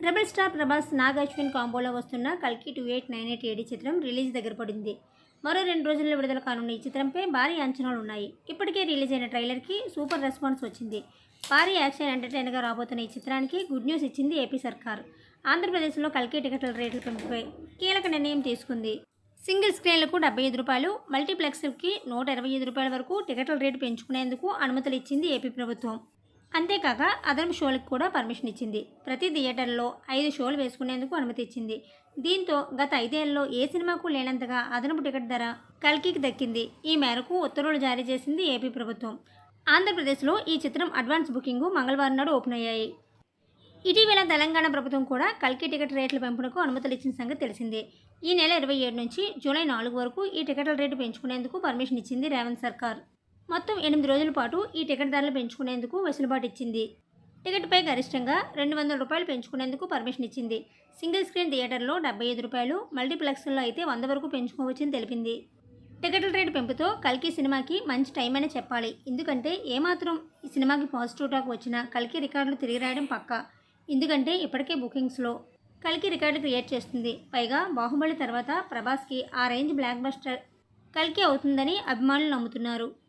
Rebel star Prabhas Nag Ashwin కాంబోలో వస్తున్న కల్కి two eight nine eight AD చిత్రం రిలీజ్ దగ్గర పడింది. మరో రెండు రోజుల్లో విడుదల కానున్న ఈ చిత్రంపై భారీ అంచనాలు ఉన్నాయి. ఇప్పటికే రిలీజ్ అయిన ట్రైలర్కి సూపర్ రెస్పాన్స్ వచ్చింది. భారీ యాక్షన్ ఎంటర్టైనర్గా రాబోతున్న ఈ చిత్రానికి గుడ్ న్యూస్ ఇచ్చింది ఏపీ సర్కార్. ఆంధ్రప్రదేశ్లో కల్కి టికెట్ల రేట్ల పెంపుపై కీలక నిర్ణయం తీసుకుంది. సింగిల్ స్క్రీన్లకు డెబ్బై ఐదు రూపాయలు మల్టీప్లెక్స్కి నూట ఇరవై ఐదు రూపాయల వరకు టికెట్ల రేటు పెంచుకునేందుకు అనుమతులు ఇచ్చింది ఏపీ ప్రభుత్వం. అంతేకాక అదనపు షోలకు కూడా పర్మిషన్ ఇచ్చింది. ప్రతి థియేటర్లో ఐదు షోలు వేసుకునేందుకు అనుమతి ఇచ్చింది. దీంతో గత ఐదేళ్ళలో ఏ సినిమాకు లేనంతగా అదనపు టికెట్ ధర కల్కికి దక్కింది. ఈ మేరకు ఉత్తర్వులు జారీ చేసింది ఏపీ ప్రభుత్వం. ఆంధ్రప్రదేశ్లో ఈ చిత్రం అడ్వాన్స్ బుకింగ్ మంగళవారం నాడు ఓపెన్ అయ్యాయి. ఇటీవల తెలంగాణ ప్రభుత్వం కూడా కల్కి టికెట్ రేట్ల పెంపునకు అనుమతులు ఇచ్చిన సంగతి తెలిసిందే. ఈ నెల ఇరవై ఏడు నుంచి జూలై నాలుగు వరకు ఈ టికెట్ల రేటు పెంచుకునేందుకు పర్మిషన్ ఇచ్చింది రేవంత్ సర్కార్. మొత్తం ఎనిమిది రోజుల పాటు ఈ టికెట్ ధరలు పెంచుకునేందుకు వెసులుబాటు ఇచ్చింది. టికెట్పై గరిష్టంగా రెండు వందల రూపాయలు పెంచుకునేందుకు పర్మిషన్ ఇచ్చింది. సింగిల్ స్క్రీన్ థియేటర్లో డెబ్బై ఐదు రూపాయలు మల్టీప్లెక్స్లో అయితే వంద వరకు పెంచుకోవచ్చని తెలిపింది. టికెట్ల రేటు పెంపుతో కల్కి సినిమాకి మంచి టైం అనే చెప్పాలి. ఎందుకంటే ఏమాత్రం ఈ సినిమాకి పాజిటివ్ టాక్ వచ్చినా కల్కి రికార్డులు తిరిగి రాయడం పక్కా. ఎందుకంటే ఇప్పటికే బుకింగ్స్లో కల్కి రికార్డు క్రియేట్ చేస్తుంది. పైగా బాహుబలి తర్వాత ప్రభాస్కి ఆ రేంజ్ బ్లాక్ బస్టర్ కల్కి అవుతుందని అభిమానులు నమ్ముతున్నారు.